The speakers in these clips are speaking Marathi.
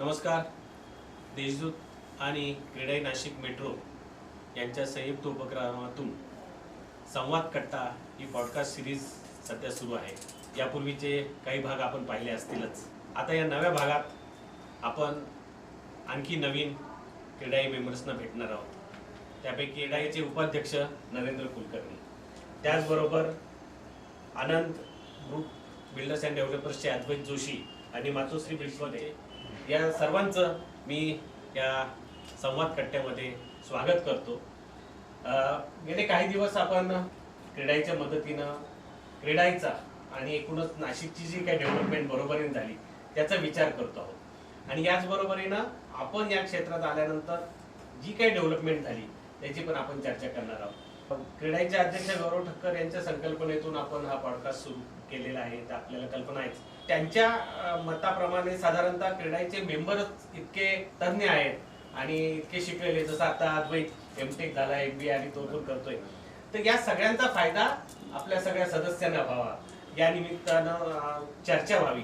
नमस्कार. देशदूत आणि क्रीडाई नाशिक मेट्रो यांच्या संयुक्त उपक्रमातून संवाद कट्टा ही पॉडकास्ट सिरीज सध्या सुरू आहे. यापूर्वीचे काही भाग आपण पाहिले असतीलच. आता या नव्या भागात आपण आणखी नवीन क्रीडाई मेंबर्सना भेटणार आहोत. त्यापैकी क्रीडाईचे उपाध्यक्ष नरेंद्र कुलकर्णी. त्याचबरोबर आनंद ग्रुप बिल्डर्स अँड डेव्हलपर्सचे अद्वैत जोशी आणि मातोश्री बिल्डर्समध्ये या सर्वांचं मी या संवाद कट्ट्यामध्ये स्वागत करतो. गेले काही दिवस आपण क्रीडाईच्या मदतीनं क्रीडाईचा आणि एकूणच नाशिकची जी काही डेव्हलपमेंट बरोबरीने झाली त्याचा विचार करतो आहोत. आणि याचबरोबरीनं आपण या क्षेत्रात आल्यानंतर जी काही डेव्हलपमेंट झाली त्याची पण आपण चर्चा करणार आहोत. क्रीडाईचे अध्यक्ष गौरव ठक्कर यांच्या संकल्पनेतून आपण हा पॉडकास्ट सुरू केलेला आहे तर आपल्याला कल्पना आहेच. त्यांच्या मताप्रमाणे साधारणतः क्रीडाईचे मेंबरच इतके तज्ञ आहेत आणि इतके शिकलेले जसं आता अद्वैत एमटेक झाला एम बी आणि तो पण करतोय. तर या सगळ्यांचा फायदा आपल्या सगळ्या सदस्यांना व्हावा. या निमित्तानं चर्चा व्हावी.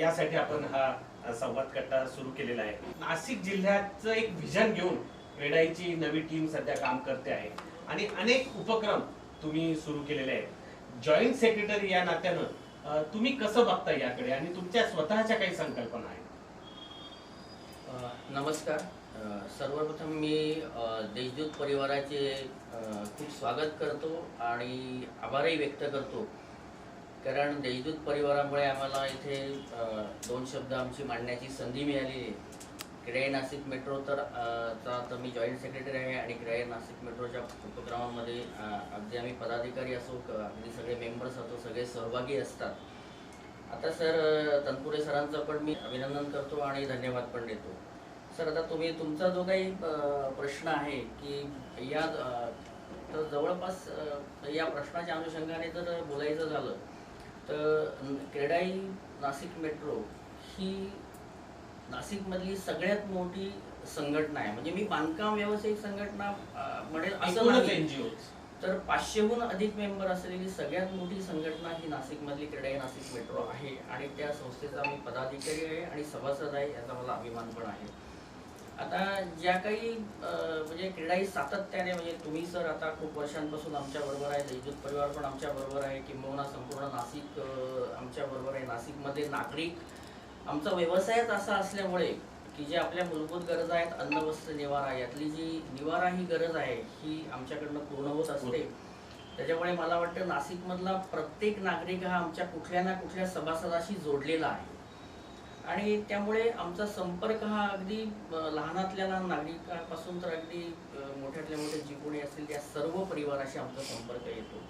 यासाठी आपण हा संवाद कट्टा सुरू केलेला आहे. नाशिक जिल्ह्याचं एक विजन घेऊन क्रीडाईची नवी टीम सध्या काम करते आहे. आणि अनेक उपक्रम तुम्ही सुरू केलेले आहेत. जॉईंट सेक्रेटरी या नात्यानं तुम्ही कसं बघता याकडे? आणि तुमच्या स्वतःच्या काही संकल्पना आहेत. नमस्कार. सर्वप्रथम मी देशदूत परिवाराचे खूप स्वागत करतो आणि आभारही व्यक्त करतो. कारण देशदूत परिवारामुळे आम्हाला इथे दोन शब्द आमची मांडण्याची संधी मिळाली आहे. क्रिडाई नाशिक मेट्रो तर चा तर मी जॉईंट सेक्रेटरी आहे आणि क्रिडाई नाशिक मेट्रोच्या उपक्रमामध्ये अगदी आम्ही पदाधिकारी असो अगदी सगळे मेंबर्स असो सगळे सहभागी असतात. आता सर तनपुरे सरांचं पण मी अभिनंदन करतो आणि धन्यवाद पण देतो. सर आता तुम्ही तुमचा जो काही प्रश्न आहे की या तर जवळपास या प्रश्नाच्या अनुषंगाने जर बोलायचं झालं तर क्रेडाई नाशिक मेट्रो ही नाशिकमधली सगळ्यात मोठी संघटना आहे. म्हणजे मी बांधकाम व्यावसायिक संघटना म्हणेल असं नाही एनजीओ तर पाचशेहून अधिक मेंबर असलेली सगळ्यात मोठी संघटना ही नाशिकमधली क्रीडा नाशिक मेट्रो आहे. आणि त्या संस्थेचा मी पदाधिकारी आहे आणि सभासद आहे याचा मला अभिमान पण आहे. आता ज्या काही म्हणजे क्रीडाही सातत्याने म्हणजे तुम्ही सर आता खूप वर्षांपासून आमच्या बरोबर आहे. दैजूत परिवार पण आमच्या बरोबर आहे. किंबहुना संपूर्ण नाशिक आमच्या बरोबर आहे. नाशिकमध्ये नागरिक आमचा व्यवसायच असा असल्यामुळे की जे आपल्या मूलभूत गरजा आहेत अन्न वस्त्र निवारा यातली जी निवारा ही गरज आहे ही आमच्याकडनं पूर्ण होत असते. त्याच्यामुळे मला वाटतं नाशिकमधला प्रत्येक नागरिक हा आमच्या कुठल्या ना कुठल्या सभासदाशी जोडलेला आहे. आणि त्यामुळे आमचा संपर्क हा अगदी लहानातल्या लहान नागरिकापासून तर अगदी मोठ्यातल्या मोठे जी कोणी असतील त्या सर्व परिवाराशी आमचा संपर्क येतो.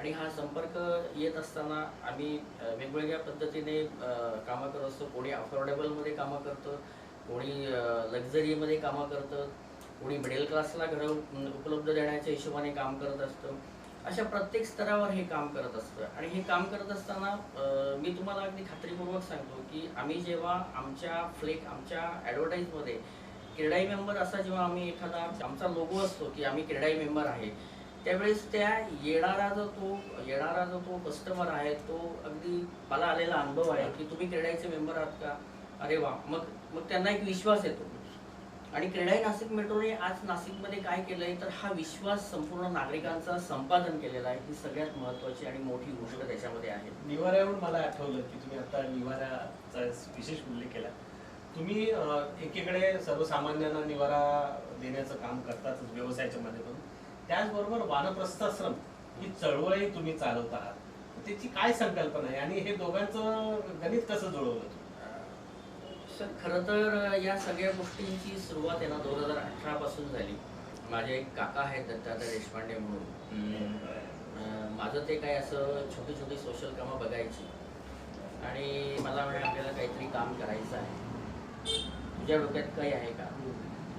आणि हा संपर्क येत असताना आम्ही वेगवेगळ्या पद्धतीने कामं करत असतो. कोणी अफोर्डेबलमध्ये कामं करतं कोणी लक्झरीमध्ये कामं करतं कोणी मिडल क्लासला घरं उपलब्ध देण्याच्या हिशोबाने काम करत असतं. अशा प्रत्येक स्तरावर हे काम करत असतं. आणि हे काम करत असताना मी तुम्हाला अगदी खात्रीपूर्वक सांगतो की आम्ही जेव्हा आमच्या फ्लेक आमच्या ॲडव्हर्टाईजमध्ये क्रीडाई मेंबर असा जेव्हा आम्ही एखादा आमचा लोगो असतो की आम्ही क्रीडाई मेंबर आहे त्यावेळेस त्या येणारा जो तो येणारा जो तो कस्टमर आहे तो अगदी मला आलेला अनुभव आहे की तुम्ही क्रीडाईचे मेंबर आहात का? अरे वा. मग मग त्यांना एक विश्वास येतो. आणि क्रेडाई नाशिक मेट्रोने आज नाशिकमध्ये काय केलंय? तर हा विश्वास संपूर्ण नागरिकांचा संपादन केलेला आहे. ही सगळ्यात महत्वाची आणि मोठी गोष्ट त्याच्यामध्ये आहे. निवाऱ्यावरून मला आठवलं की तुम्ही आता निवाऱ्याचा विशेष उल्लेख केला. तुम्ही एकीकडे सर्वसामान्यांना निवारा देण्याचं काम करतातच व्यवसायाच्या माध्यमातून. त्याचबरोबर वानप्रस्थाश्रम ही चळवळही तुम्ही चालवत आहात. त्याची काय संकल्पना आहे? आणि हे दोघांचं गणित कसं जुळवलं सर खरं तर या सगळ्या गोष्टींची सुरुवात आहे ना दोन हजार अठरा पासून झाली. माझे एक काका आहेत दत्तात्रय देशपांडे म्हणून. माझं ते काय असं छोटी छोटी सोशल कामं बघायची. आणि मला म्हणे आपल्याला काहीतरी काम करायचं आहे. तुझ्या डोक्यात काही आहे का?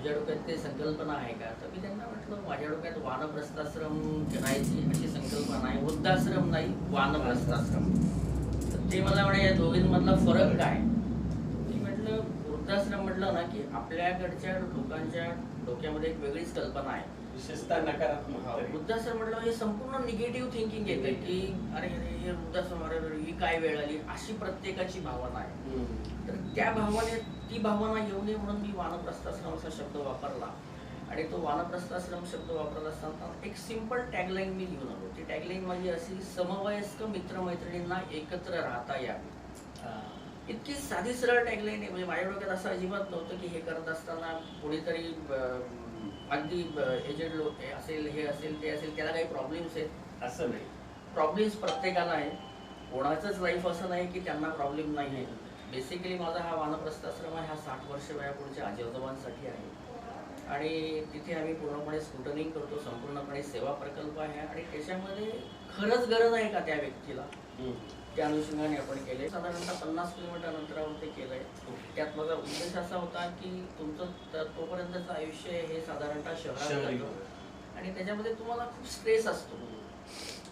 तुझ्या डोक्यात काही संकल्पना आहे का? तर मी त्यांना म्हटलं माझ्या डोक्यात वानप्रस्थाश्रम करायची अशी संकल्पना आहे वृद्धाश्रम नाही वानप्रस्थाश्रम. तर ते मला म्हणे या दोघींमधला फरक काय? मी म्हटलं वृद्धाश्रम म्हटलं ना की आपल्याकडच्या लोकांच्या डोक्यामध्ये एक वेगळीच कल्पना आहे. विशेषतः नकारात्मक हा. मुद्दा सर म्हटलं हे संपूर्ण निगेटिव्ह थिंकिंग येते की अरे अरे, हे मुद्दा सर अरे अरे, ही काय वेळ आली? अशी प्रत्येकाची भावना आहे. तर त्या भावने ती भावना येऊ नये म्हणून मी वानप्रस्थाश्रम असा शब्द वापरला. आणि तो वानप्रस्थाश्रम शब्द वापरत असताना एक सिंपल टॅगलाईन मी घेऊन आलो. ती टॅगलाईन माझी अशी समवयस्क मित्रमैत्रिणींना एकत्र राहता यावे. हा. इतकी साधी सरळ टॅगलाईन आहे. म्हणजे माझ्या डोक्यात असं अजिबात नव्हतं की हे करत असताना कोणीतरी अगदी एजेड लोक असेल हे असेल ते असेल त्याला काही प्रॉब्लेम्स आहेत. असं नाही. प्रॉब्लेम्स प्रत्येकाला आहे कोणाचंच लाईफ असं नाही की त्यांना प्रॉब्लेम नाही आहे. बेसिकली माझा हा वानप्रस्थाश्रम आहे. हा साठ वर्ष वयापुढच्या आजी आजोबांसाठी आहे. आणि तिथे आम्ही पूर्णपणे स्कूटनिंग करतो संपूर्णपणे सेवा प्रकल्प आहे आणि त्याच्यामध्ये खरंच गरज आहे का त्या व्यक्तीला. त्या अनुषंगाने आपण केले साधारणतः पन्नास किलोमीटर अंतरावर ते केलंय. त्यात माझा उद्देश असा होता की तुमचं तोपर्यंतचं आयुष्य हे साधारणतः शहरात. आणि त्याच्यामध्ये तुम्हाला खूप स्ट्रेस असतो.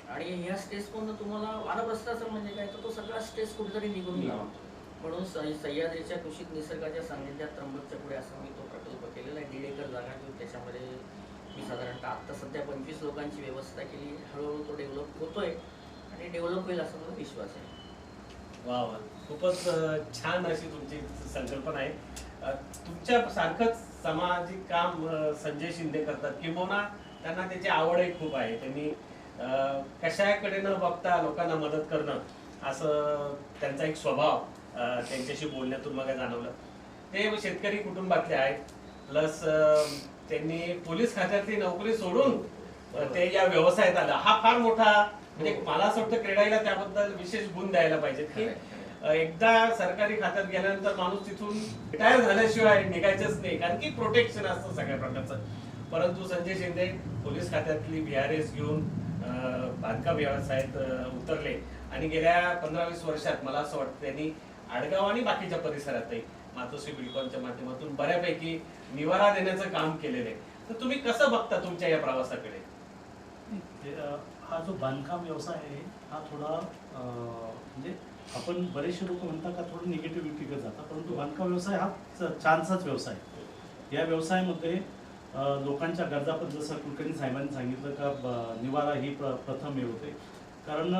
आणि ह्या स्ट्रेसमधून तुम्हाला वानप्रस्थाचं म्हणजे काय? तर तो सगळा स्ट्रेस कुठेतरी निघून जावा म्हणून सह्य- सह्याद्रीच्या कुशीत निसर्गाच्या सान्निध्यात त्र्यंबकच्या पुढे असा मी तो प्रकल्प आहे दीड एकर जागा घेऊन त्याच्यामध्ये मी साधारणतः आत्ता सध्या पंचवीस लोकांची व्यवस्था केली. हळूहळू तो डेव्हलप होतोय आणि डेव्हलप होईल असा मला विश्वास आहे. वा वा. खूपच छान अशी तुमची संकल्पना आहे. तुमच्या सारखंच सामाजिक काम संजय शिंदे करतात. किंबहुना त्यांना त्याची आवडही खूप आहे. त्यांनी कशाकडे न बघता लोकांना मदत करणं असं त्यांचा एक स्वभाव त्यांच्याशी बोलण्यातून मला जाणवलं. ते शेतकरी कुटुंबातले आहेत. प्लस त्यांनी पोलीस खात्यातली नोकरी सोडून ते या व्यवसायात आलं. हा फार मोठा म्हणजे मला असं वाटतं क्रीडाईला त्याबद्दल विशेष गुण द्यायला पाहिजे की एकदा सरकारी खात्यात गेल्यानंतर माणूस तिथून रिटायर झाल्याशिवाय निघायचंच नाही कारण की प्रोटेक्शन असतं सगळ्या प्रकारचं. परंतु संजय शिंदे पोलीस खात्यातली व्हीआरएस घेऊन अ, बांधकाम व्यवसायात उतरले. आणि गेल्या पंधरा वीस वर्षात मला असं वाटतं त्यांनी आडगाव आणि बाकीच्या परिसरातही मातोश्री बिल्कॉनच्या माध्यमातून बऱ्यापैकी निवारा देण्याचं काम केलेलं आहे. तर तुम्ही कसं बघता तुमच्या या प्रवासाकडे? हा जो बांधकाम व्यवसाय आहे हा थोडा म्हणजे आपण बरेचसे लोक म्हणतात का थोडं निगेटिव्हिटीकडे जातात परंतु बांधकाम व्यवसाय हा छानसाच व्यवसाय या व्यवसायामध्ये लोकांच्या गरजा पण जसं कुलकर्णी साहेबांनी सांगितलं का निवारा ही प्र प्रथम हे होते. कारण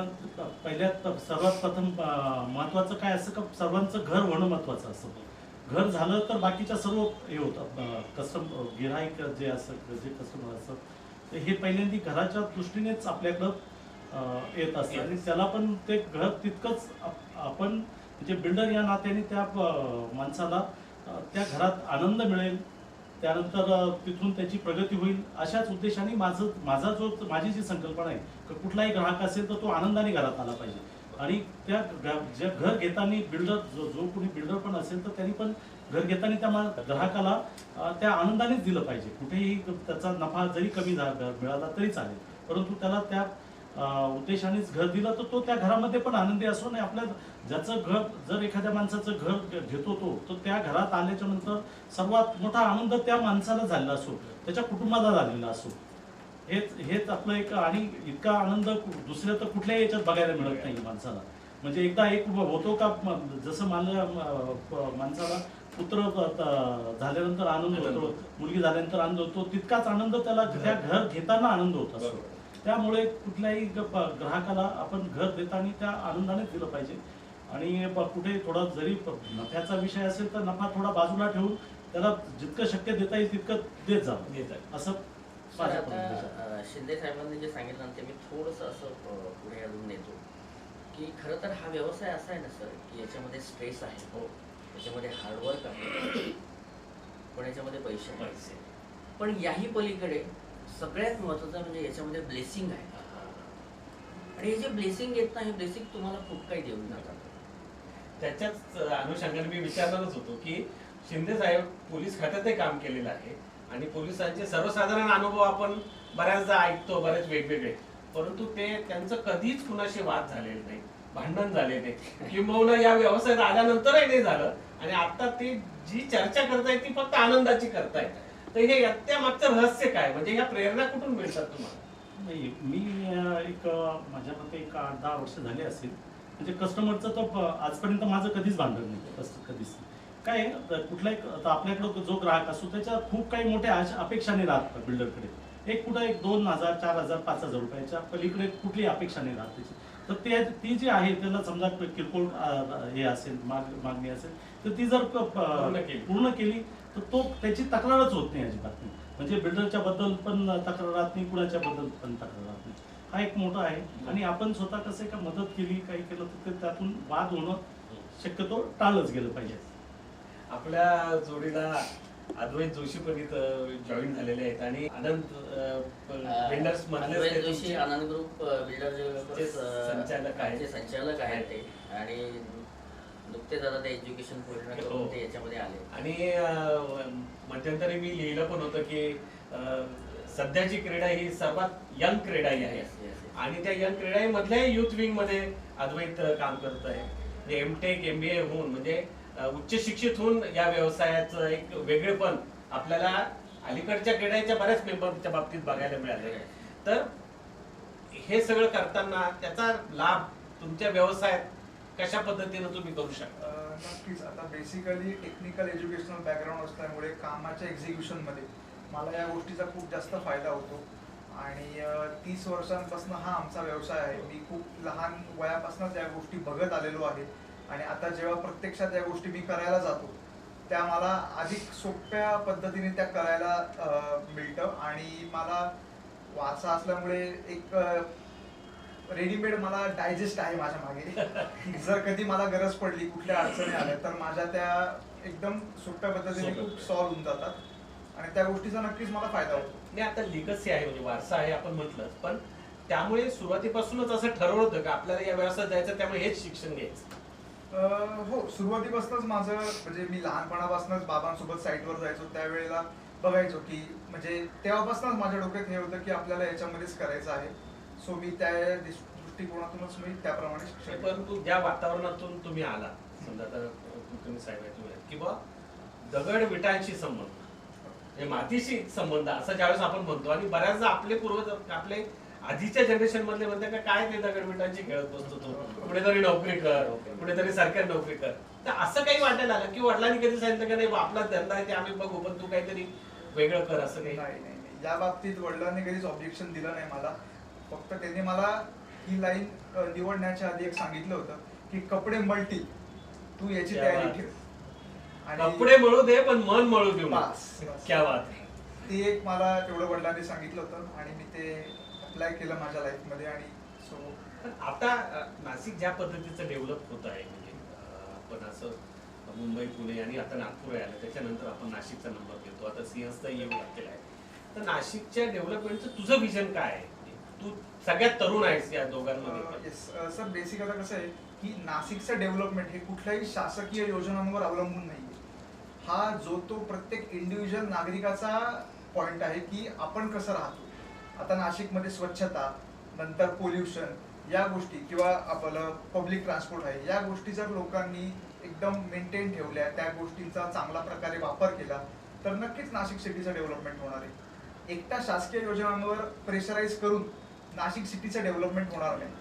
पहिल्यात सर्वात प्रथम महत्त्वाचं काय असतं का सर्वांचं घर होणं महत्त्वाचं असतं. घर झालं तर बाकीच्या सर्व हे होतं. कस्टम गिराईक जे असतं जे कस्टमर असतं तर हे पहिल्यांदी घराच्या दृष्टीनेच आपल्याकडं येत असतं. आणि त्याला पण ते घर तितकंच आप- आपण म्हणजे बिल्डर या नात्याने त्या माणसाला त्या घरात आनंद मिळेल त्यानंतर तिथून त्याची प्रगती होईल अशाच उद्देशाने माझं माझा जो माझी जी संकल्पना आहे की कुठलाही ग्राहक असेल तर तो आनंदाने घरात आला पाहिजे. आणि त्या ज्या जे घर घेताना बिल्डर जो जो कोणी बिल्डर पण असेल तर त्यांनी पण घर घेताना त्या मा- ग्राहकाला त्या आनंदानेच दिलं पाहिजे. कुठेही त्याचा नफा जरी कमी झा- मिळाला तरी चालेल. परंतु त्याला त्या उद्देशानेच घर दिलं तर तो त्या घरामध्ये पण आनंदी असो आणि आपल्या ज्याचं घर जर एखाद्या माणसाचं घर घेतो तो तर त्या घरात आल्याच्यानंतर सर्वात मोठा आनंद त्या माणसाला झालेला असो त्याच्या कुटुंबाला झालेला असो. हेच हेच आपलं एक आणि इतका आनंद दुसऱ्या तर कुठल्याही याच्यात बघायला मिळत नाही माणसाला. म्हणजे एकदा एक होतो का जसं मला म- प- माणसाला पुत्र झाल्यानंतर आनंद होतो. मुलगी झाल्यानंतर आनंद होतो तितकाच आनंद त्याला त्या घर घेताना आनंद होत असतो. त्यामुळे कुठल्याही ग्राहकाला आपण घर देताना त्या आनंदाने दिलं पाहिजे. आणि कुठे थोडा जरी नफ्याचा विषय असेल तर नफा थोडा बाजूला ठेवून त्याला जितकं शक्य देता येईल तितकं देत जावं असं आता शिंदे साहेबांनी जे सांगितलं ना ते मी थोडंसं असं पुढे अजून नेतो की खरं तर हा व्यवसाय असा आहे ना सर की याच्यामध्ये स्ट्रेस आहे हो. याच्यामध्ये हार्डवर्क आहे पण याच्यामध्ये पैसे पैसे पण याही पलीकडे सगळ्यात महत्त्वाचं म्हणजे याच्यामध्ये ब्लेसिंग आहे. आणि हे जे ब्लेसिंग येत ना हे ब्लेसिंग तुम्हाला खूप काही देऊन जातात. त्याच्याच अनुषंगाने मी विचारणारच होतो की शिंदे साहेब पोलीस खात्यातही काम केलेलं आहे. आणि पोलिसांचे सर्वसाधारण अनुभव आपण बऱ्याचदा ऐकतो बरेच वेगवेगळे. परंतु ते त्यांचं कधीच कुणाशी वाद झालेले नाही भांडण झाले नाही. किंबहुना या व्यवसायात आल्यानंतरही नाही झालं. आणि आता ते जी चर्चा करतायत ती फक्त आनंदाची करतायत. तर हे त्या मागचं रहस्य काय? म्हणजे ह्या प्रेरणा कुठून मिळतात तुम्हाला? नाही मी एक माझ्या मते एक आठ दहा वर्ष झाले असेल. म्हणजे कस्टमरचं तर आजपर्यंत माझं कधीच भांडण नाही कधीच नाही. काय आहे, कुठलाही आता आपल्याकडं जो ग्राहक असतो त्याच्या खूप काही मोठ्या आश- अपेक्षा नाही राहत बिल्डरकडे एक कुठं एक दोन हजार चार हजार पाच हजार रुपयाच्या पलीकडे कुठली अपेक्षा नाही राहत त्याची. तर ते ती जी आहे त्याला समजा किरकोळ अं, हे असेल माग मागणी असेल तर ती जर प- प- पूर्ण केली. पूर्ण केली तर तो त्याची तक्रारच होत नाही अजिबात नाही. म्हणजे बिल्डरच्या बद्दल पण तक्रार राहत नाही कुणाच्या बद्दल पण तक्रार राहत नाही. हा एक मोठा आहे. आणि आपण स्वतः कसं आहे का मदत केली काही केलं तर ते त्यातून वाद होणं शक्यतो टाळलंच गेलं पाहिजे. आपल्या जोडीला अद्वैत जोशी पण इथं जॉईन झालेले आहेत आणि आनंद बिल्डर्स अद्वैत जोशी मधले आनंद ग्रुप बिल्डर चे संचालक आहेत. संचालक आहेत ते आणि नुकतेच आता ते एज्युकेशन पूर्ण हो. करून ते याच्यामध्ये आले आणि अं, मध्यंतरी मी लिहिलं पण होतं की अं, सध्याची क्रीडा ही सर्वात यंग क्रीडा ही आहे Yes, yes, yes. आणि त्या यंग क्रीडा मधल्या युथ विंगमध्ये अद्वैत काम करत आहे M Tech M B A होऊन म्हणजे उच्च शिक्षित होऊन या व्यवसायाचं एक वेगळेपण आपल्याला अलीकडच्या क्रीडाच्या बऱ्याच मेंबरच्या बाबतीत बघायला मिळाले तर हे सगळं करताना त्याचा लाभ तुमच्या व्यवसायात कशा पद्धतीनं तुम्ही करू शकता? नक्कीच. आता बेसिकली टेक्निकल एज्युकेशनल बॅकग्राऊंड असल्यामुळे कामाच्या एक्झिक्युशनमध्ये मला या गोष्टीचा खूप जास्त फायदा होतो. आणि तीस वर्षांपासून हा आमचा व्यवसाय आहे. मी खूप लहान वयापासूनच या गोष्टी बघत आलेलो आहे. आणि आता जेव्हा प्रत्यक्षात या गोष्टी मी करायला जातो त्या मला अधिक सोप्या पद्धतीने त्या करायला मिळतं. आणि मला वारसा असल्यामुळे एक रेडीमेड मला डायजेस्ट आहे माझ्या मागे. जर कधी मला गरज पडली कुठल्या अडचणी आल्या तर माझ्या त्या एकदम सोप्या पद्धतीने. खूप सॉल्व्ह होऊन जातात. आणि त्या गोष्टीचा नक्कीच मला फायदा होतो. नाही आता लिगसी आहे म्हणजे वारसा आहे आपण म्हटलं पण त्यामुळे सुरुवातीपासूनच असं ठरवलं होतं का आपल्याला या व्यवसायात जायचं त्यामुळे हेच शिक्षण घ्यायचं. हो सुरुवातीपासूनच माझं म्हणजे मी लहानपणापासूनच बाबांसोबत साईटवर जायचो. त्यावेळेला बघायचो की म्हणजे तेव्हापासूनच माझ्या डोक्यात हे होतं की आपल्याला याच्यामध्येच करायचं आहे. सो मी त्या दृष्टिकोनातूनच मी त्याप्रमाणे शिक्षण परंतु ज्या वातावरणातून तुम्ही आला समजा आता तुम्ही सांगायचं किंवा दगड विटांशी संबंध. हे मातीशी संबंध असं ज्यावेळेस आपण म्हणतो आणि बऱ्याचदा आपले पूर्वज आपले आधीच्या जनरेशन मधले म्हणते का काय ते दगड विटांची खेळत बसतो तो कुठेतरी नोकरी कर कुठेतरी सरकारी नोकरी कर तर असं काही वाटायला आलं की वडिलांनी कधी सांगितलं का नाही आपला धंदा आहे ते आम्ही बघू पण तू काहीतरी वेगळं कर असं काही नाही. या बाबतीत वडिलांनी कधीच ऑब्जेक्शन दिलं नाही मला फक्त त्यांनी मला ही लाईन निवडण्याच्या आधी एक सांगितलं होतं की कपडे मल्टी तू याची तयारी. ठेव कपडे मळू दे पण मन मळू बस. क्या बात. ते एक मला तेवढं वडिलांनी सांगितलं होतं आणि मी ते अप्लाय केलं माझ्या लाईफमध्ये आणि सो पण आता नाशिक ज्या पद्धतीचं डेव्हलप होत आहे म्हणजे आपण असं मुंबई पुणे आणि आता नागपूर आहे आलं त्याच्यानंतर आपण नाशिकचा नंबर घेतो. आता सिंहस्थ येऊ लागलेला आहे. तर नाशिकच्या डेव्हलपमेंटचं तुझं विजन काय आहे? तू सगळ्यात तरुण आहेस या दोघांमध्ये. सर बेसिक आता कसं आहे की नाशिकचं डेव्हलपमेंट हे कुठल्याही शासकीय योजनांवर अवलंबून नाही हा जो तो प्रत्येक इंडिव्हिज्युअल नागरिकाचा पॉइंट आहे की आपण कसं राहतो. आता नाशिकमध्ये स्वच्छता नंतर पोल्युशन या गोष्टी किंवा आपलं पब्लिक ट्रान्सपोर्ट आहे या गोष्टी जर लोकांनी एकदम मेंटेन ठेवल्या त्या गोष्टींचा चांगला प्रकारे वापर केला तर नक्कीच नाशिक सिटीचं डेव्हलपमेंट होणार आहे. एकटा शासकीय योजनांवर प्रेशराईज करून नाशिक सिटीचं डेव्हलपमेंट होणार नाही.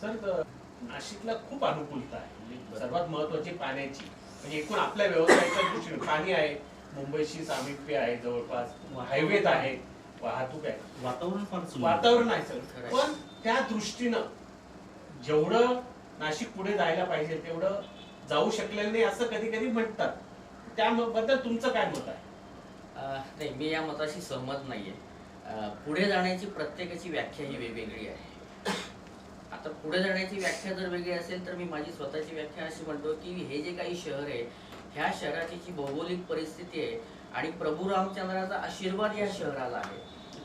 सर नाशिकला खूप अनुकूलता आहे. म्हणजे सर्वात महत्वाची पाण्याची. म्हणजे एकूण आपल्या व्यवसायाच्या दृष्टीने पाणी आहे मुंबईशी सामिप्य आहे जवळपास हायवेत आहे. वाहतूक आहे वातावरण फार सुंदर. वातावरण आहे सर. खरंय. पण त्या दृष्टीनं जेवढं नाशिक पुढे जायला पाहिजे तेवढं जाऊ शकलेलं नाही असं कधी कधी म्हणतात. त्याबद्दल तुमचं काय मत आहे? अह, नाही मी या मताशी सहमत नाहीये. अह, पुढे जाण्याची प्रत्येकाची व्याख्या ही वेगवेगळी आहे. आता पुढे जाण्याची व्याख्या जर वेगळी असेल तर मी माझी स्वतःची व्याख्या अशी म्हणतो की हे जे काही शहर आहे ह्या शहराची जी भौगोलिक परिस्थिती आहे आणि प्रभू रामचंद्राचा आशीर्वाद या शहराला आहे.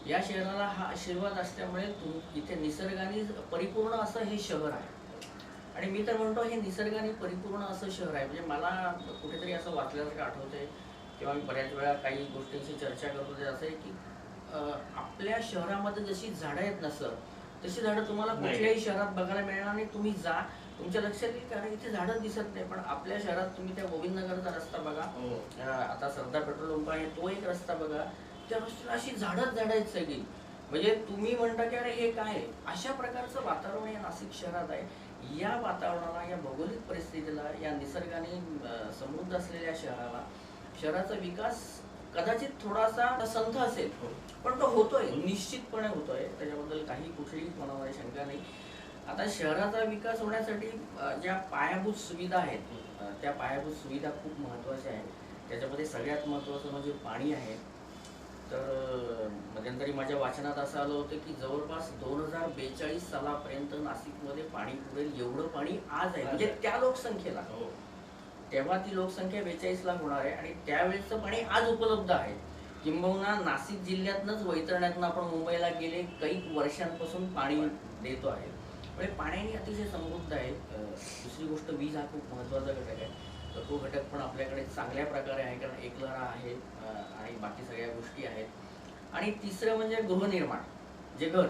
या शहराला हा आशीर्वाद असल्यामुळे तुम इथे निसर्गाने परिपूर्ण असं हे शहर आहे. आणि मी तर म्हणतो हे निसर्गाने परिपूर्ण असं शहर आहे. म्हणजे मला कुठेतरी असं वाचल्यासारखं आठवतंय किंवा मी बऱ्याच वेळा काही गोष्टींची चर्चा करतो ते असं आहे की आपल्या शहरामध्ये जशी झाडं आहेत ना सर तशी झाडं तुम्हाला. कुठल्याही शहरात बघायला मिळणार नाही. तुम्ही जा. तुमच्या लक्षात येईल कारण इथे झाडं दिसत नाही पण आपल्या शहरात तुम्ही त्या गोविंदनगरचा रस्ता बघा. हो. आता सरदार पेट्रोल पंप आहे तो एक रस्ता बघा. त्या रस्त्याला अशी झाडच झाडं आहेत सगळी म्हणजे तुम्ही म्हणता की अरे हे काय? अशा प्रकारचं वातावरण या नाशिक शहरात आहे. या वातावरणाला या भौगोलिक परिस्थितीला या निसर्गाने समृद्ध असलेल्या शहराला शहराचा विकास कदाचित थोडासा संथ असेल. हो. पण तो होतोय निश्चितपणे होतोय. त्याच्याबद्दल काही कुठलीही मनामध्ये शंका नाही. आता शहराचा विकास होण्यासाठी ज्या पायाभूत सुविधा आहेत त्या पायाभूत सुविधा खूप महत्त्वाच्या आहेत. त्याच्यामध्ये सगळ्यात महत्त्वाचं म्हणजे पाणी आहे. तर मध्यंतरी माझ्या वाचनात असं आलं होतं की जवळपास दोन हजार बेचाळीस सालापर्यंत नाशिकमध्ये पाणी पुरेल एवढं पाणी आज आहे. म्हणजे त्या लोकसंख्येला. हो. तेव्हा ती लोकसंख्या बेचाळीस लाख होणार आहे आणि त्यावेळेचं पाणी आज उपलब्ध आहे. किंबहुना नाशिक जिल्ह्यातनंच वैतरण्यातनं आपण मुंबईला गेले काही वर्षांपासून पाणी देतो आहे. म्हणजे पाण्याने अतिशय समृद्ध आहे. दुसरी गोष्ट वीज हा खूप महत्त्वाचा घटक आहे. तर तो घटक पण आपल्याकडे चांगल्या प्रकारे आहे कारण एकलरा आहे आणि बाकी सगळ्या गोष्टी आहेत. आणि तिसरं म्हणजे गृहनिर्माण जे घर.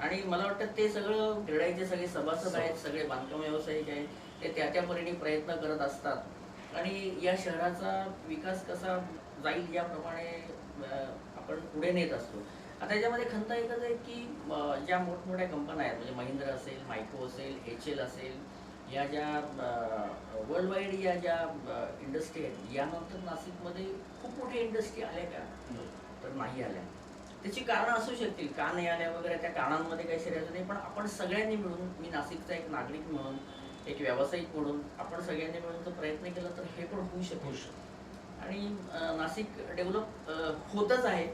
आणि मला वाटतं ते सगळं क्रीडाचे सगळे सभासद आहेत सगळे बांधकाम व्यावसायिक आहेत. ते त्या त्या परीने प्रयत्न करत असतात. आणि या शहराचा विकास कसा जाईल याप्रमाणे आपण पुढे नेत असतो. आता याच्यामध्ये खंत एकच आहे की ज्या मोठमोठ्या कंपन्या आहेत म्हणजे महिंद्रा असेल मायको असेल एच एल असेल या ज्या वर्ल्ड वाईड या ज्या इंडस्ट्री आहेत यानंतर नाशिकमध्ये खूप मोठ्या इंडस्ट्री आल्या का? तर नाही आल्या. त्याची कारणं असू शकतील का नाही आल्या वगैरे त्या कारणांमध्ये काही शरीराचं नाही पण आपण सगळ्यांनी मिळून मी नाशिकचा एक नागरिक म्हणून एक व्यावसायिक म्हणून आपण सगळ्यांनी मिळून जर प्रयत्न केला तर हे पण होऊ शकतं. आणि नाशिक डेव्हलप होतच आहे.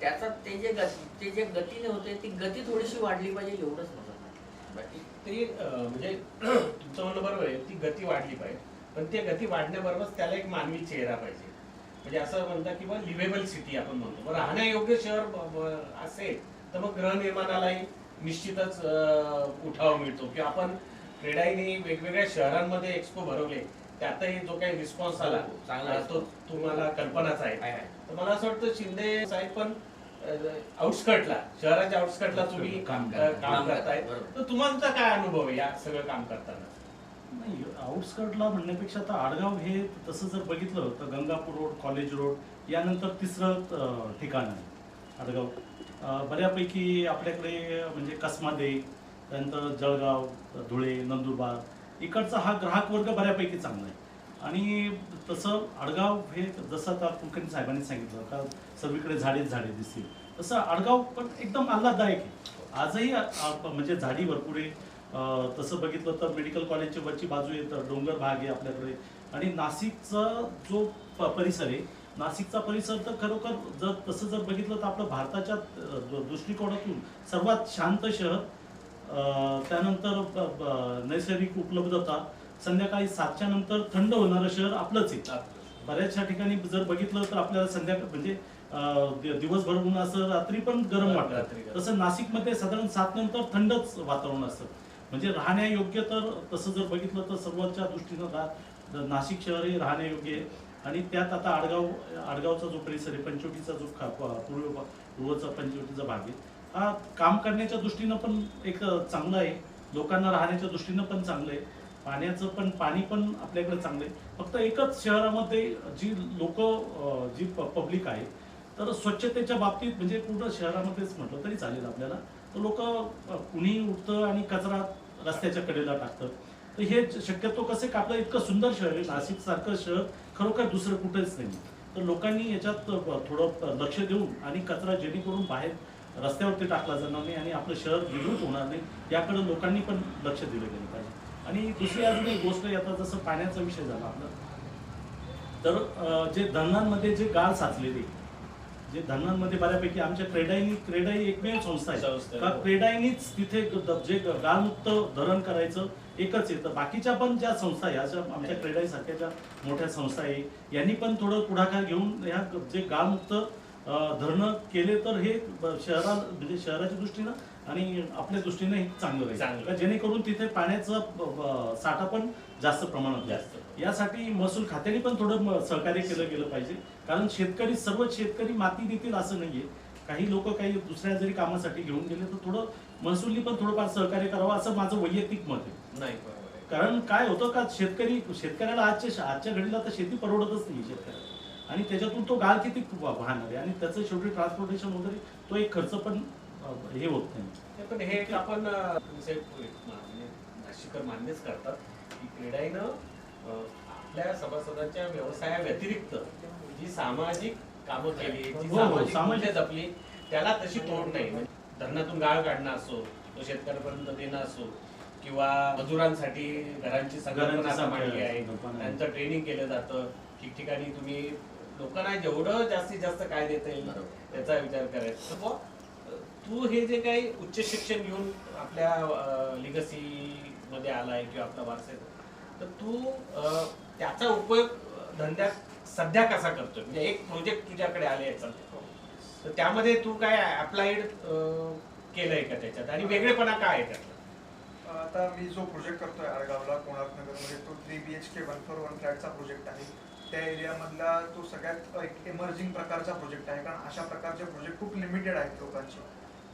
त्याचा ते जे गती ते जे गतीने होते ती गती थोडीशी वाढली पाहिजे एवढंच म्हणत नाही बाकी ते म्हणजे तुमचं म्हणणं बरोबर आहे ती गती वाढली पाहिजे. पण ते गती वाढण्याबरोबरच त्याला एक मानवी चेहरा पाहिजे. म्हणजे असं म्हणतात की बा लिव्हेबल सिटी आपण म्हणतो. राहण्यायोग्य शहर असेल तर मग गृहनिर्माणालाही निश्चितच उठाव मिळतो. की आपण क्रीडाईने वेगवेगळ्या शहरांमध्ये एक्सपो भरवले त्यातही जो काही रिस्पॉन्स आला हो, चांगला अं, तो. तुम्हाला कल्पनाच आहे. तर मला असं वाटतं शिंदे साहेब पण आउटस्कटला शहराच्या आउटस्कटला तुम्ही काम. काम करताय. तर तुमचा काय अनुभव आहे या सगळं काम करताना नाही आउटस्कर्टला म्हणण्यापेक्षा आता आडगाव हे तसं जर बघितलं तर गंगापूर रोड कॉलेज रोड यानंतर तिसरं ठिकाण आहे आडगाव बऱ्यापैकी आपल्याकडे म्हणजे कसमादे त्यानंतर जळगाव धुळे नंदुरबार इकडचा हा ग्राहक वर्ग बऱ्यापैकी चांगला आहे आणि तसं आडगाव हे जसं आता कुलकर्णी साहेबांनी सांगितलं का सगळीकडे झाडेच झाडे दिसतील. तसं आडगाव पण एकदम आल्हाददायक आहे. आजही म्हणजे झाडी भरपूर आहे. तसं बघितलं तर मेडिकल कॉलेजच्या वरची बाजू आहे तर डोंगर भाग आहे आपल्याकडे. आणि नाशिकचा जो परिसर आहे नाशिकचा परिसर तर खरोखर जर तसं जर बघितलं तर आपलं भारताच्या दृष्टिकोनातून सर्वात शांत शहर. अं, त्यानंतर नैसर्गिक उपलब्धता. संध्याकाळी सातच्या नंतर थंड होणारं शहर आपलंच आहे. बऱ्याचशा ठिकाणी जर बघितलं तर आपल्याला संध्याकाळ म्हणजे दिवसभर ऊन असं रात्री पण गरम वाटतं. तसं नाशिकमध्ये साधारण सात नंतर थंडच वातावरण असतं. म्हणजे राहण्यायोग्य तर तसं जर बघितलं तर सर्वच्या दृष्टीनं नाशिक शहर हे राहण्यायोग्य आहे. आणि त्यात आता आडगाव आडगावचा जो परिसर आहे पंचवटीचा जो पूर्व पूर्वचा पंचवटीचा भाग आहे हा काम करण्याच्या दृष्टीनं पण एक चांगला आहे. लोकांना राहण्याच्या दृष्टीनं पण चांगलं आहे. पाण्याचं पण पाणी पण आपल्याकडे चांगलं आहे. फक्त एकच शहरामध्ये जी लोक जी पब्लिक आहे तर स्वच्छतेच्या बाबतीत म्हणजे पूर्ण शहरामध्येच म्हटलं तरी चालेल आपल्याला. तर लोक कुणी उठतं आणि कचरा रस्त्याच्या कडेला टाकतं. तर हे शक्यतो कसं आहे आपलं इतकं सुंदर शहर आहे नाशिक सारखं शहर खरोखर दुसरं कुठेच नाही तर लोकांनी याच्यात थोडं लक्ष देऊन आणि कचरा जेणेकरून बाहेर रस्त्यावरती टाकला जाणार नाही आणि आपलं शहर विद्रुप होणार नाही याकडे लोकांनी पण लक्ष दिलं गेलं पाहिजे. आणि दुसरी अजून एक गोष्ट येतात आता जसं पाण्याचा विषय झाला आपला. तर जे धरणांमध्ये जे गाळ साचलेले जे धरणांमध्ये बऱ्यापैकी आमच्या क्रेडाईनी क्रेडाई एकमेव संस्था संस्था आहे. का क्रेडाईनीच तिथे जे गाळमुक्त धरण करायचं एकच आहे. तर बाकीच्या पण ज्या संस्था आहे अशा आमच्या क्रेडाई सारख्या ज्या मोठ्या संस्था आहे यांनी पण थोडं पुढाकार घेऊन ह्या जे गाळमुक्त धरणं केले तर हे शहरा म्हणजे शहराच्या दृष्टीनं आणि आपल्या दृष्टीनं हे चांगलं जेणेकरून तिथे पाण्याचा साठा पण जास्त प्रमाणात जास्त. यासाठी महसूल खात्याने पण थोडं सहकार्य केलं गेलं पाहिजे. कारण शेतकरी सर्व शेतकरी माती देतील असं नाहीये. काही लोक काही दुसऱ्या जरी कामासाठी घेऊन गेले तर थोडं महसूलनी पण थोडंफार सहकार्य करावं असं माझं वैयक्तिक मत आहे. नाही. कारण काय होतं का शेतकरी शेतकऱ्याला आजच्या आजच्या घडीला तर शेती परवडतच नाही शेतकऱ्याला. आणि त्याच्यातून तो गाळ किती वाहणार आहे? आणि त्याचं शेवटी ट्रान्सपोर्टेशन वगैरे तो एक खर्च पण हे होत नाही. पण हे आपण नाशिकर मान्यच करतात की क्रीडाईनं आपल्या सभासदांच्या व्यवसाया व्यतिरिक्त जी सामाजिक कामं केली जी हो, हो, सामाजिक मूल्य जपली त्याला तशी तोड नाही म्हणजे धरणातून गाळ काढणं असो तो शेतकऱ्यापर्यंत देणं असो किंवा मजुरांसाठी घरांची आता मांडली आहे. त्यांचं ट्रेनिंग केलं जातं ठिकठिकाणी तुम्ही लोकांना जेवढं जास्तीत जास्त काय देता येईल. त्याचा विचार करायचा तू हे जे काही उच्च शिक्षण घेऊन आपल्या लिगसी मध्ये आलाय किंवा आपला वारसा तर तू त्याचा उपयोग धंद्यात सध्या कसा करतोय? म्हणजे एक प्रोजेक्ट तुझ्याकडे आले आहे सध्या तर त्यामध्ये तू काय अप्लाइड केलंय का त्याच्यात? आणि वेगळेपणा काय आहे त्यातला? आता मी जो प्रोजेक्ट करतोय आडगावला कोणार्क नगरमध्ये तो three B H K one four one फ्लॅटचा project आहे. त्या एरियामधला तो सगळ्यात एक एमर्जिंग प्रकारचा प्रोजेक्ट आहे. कारण अशा प्रकारचे प्रोजेक्ट खूप लिमिटेड आहेत लोकांची.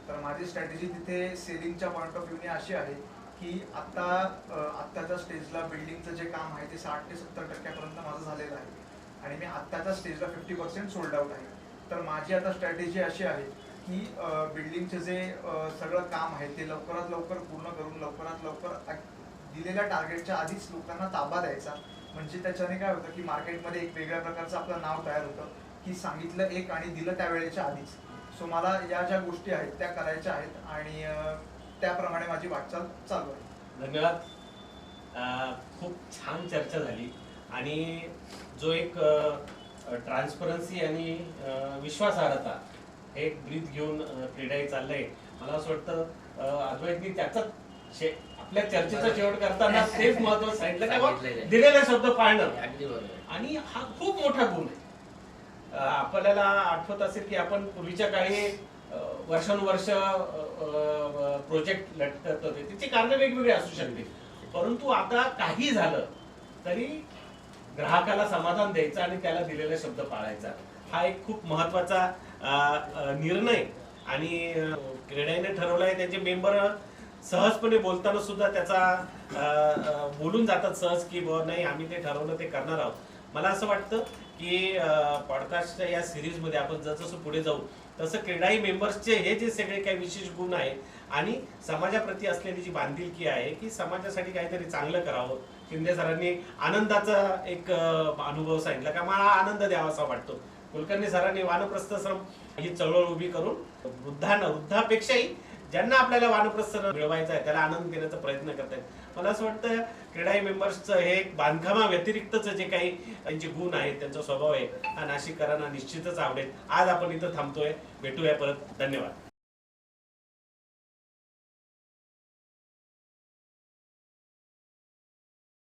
तर माझी स्ट्रॅटेजी तिथे सेलिंगच्या पॉईंट ऑफ व्ह्यूने अशी आहे. की आता आत्ताच्या स्टेजला बिल्डिंगचं जे काम आहे ते साठ ते सत्तर टक्क्यापर्यंत माझं झालेलं आहे. आणि मी आत्ताच्या स्टेजला फिफ्टी पर्सेंट सोल्ड आउट आहे. तर माझी आता स्ट्रॅटेजी अशी आहे की बिल्डिंगचे जे सगळं काम आहे ते लवकरात लवकर पूर्ण करून लवकरात लवकर दिलेल्या टार्गेटच्या आधीच लोकांना ताबा द्यायचा. म्हणजे त्याच्याने काय होतं की मार्केटमध्ये एक वेगळ्या प्रकारचं आपलं नाव तयार होतं की सांगितलं एक आणि दिलं त्यावेळेच्या आधीच. सो मला या ज्या गोष्टी आहेत त्या करायच्या आहेत. आणि त्याप्रमाणे माझी वाटचाल चालू आहे. धन्यवाद. खूप छान चर्चा झाली. आणि जो एक ट्रान्सपरन्सी आणि विश्वासार्हता हे एक ब्रीथ घेऊन अं, क्रीडाही चाललंय. मला असं वाटतं अद्वैतनी त्याचा शे- आपल्या चर्चेचा शेवट करताना तेच महत्त्व सांगितलं. दिलेला शब्द पाळणं. आणि हा खूप मोठा गुण आहे. आपल्याला आठवत असेल की आपण पूर्वीच्या काळी वर्षानुवर्ष प्रोजेक्ट लटकत होते. त्याची कारण वेगवेगळी असू शकते. परंतु आता काही झालं तरी ग्राहकाला समाधान द्यायचं आणि त्याला दिलेला शब्द पाळायचा. हा एक खूप महत्त्वाचा निर्णय आणि क्रेडाईने ठरवलाय. त्याचे मेंबर सहजपणे बोलताना सुद्धा त्याचा बोलून जातात सहज की बुवा नाही आम्ही ते ठरवलं ते करणार आहोत. मला असं वाटतं की पॉडकास्टच्या या सिरीजमध्ये आपण जसं पुढे जाऊ तसं क्रीडाई मेंबर्सचे हे जे सगळे काही विशेष गुण आहेत आणि समाजाप्रती असलेली जी बांधिलकी आहे की समाजासाठी काहीतरी चांगलं करावं. शिंदे सरांनी आनंदाचा एक अनुभव सांगितला. का मला आनंद द्यावासा वाटतो. कुलकर्णी सरांनी वानप्रस्थ श्रम ही चळवळ उभी करून वृद्धांना वृद्धापेक्षाही ज्यांना आपल्याला वानप्रस्थ मिळवायचा आहे त्याला आनंद देण्याचा प्रयत्न करतायत. मला असं वाटतं क्रीडाई मेंबर्सचं हे एक बांधकामाव्यतिरिक्तचं जे काही त्यांचे गुण आहेत त्यांचा स्वभाव आहे हा नाशिककरांना निश्चितच आवडेल. आज आपण इथं थांबतोय. भेटूया परत. धन्यवाद.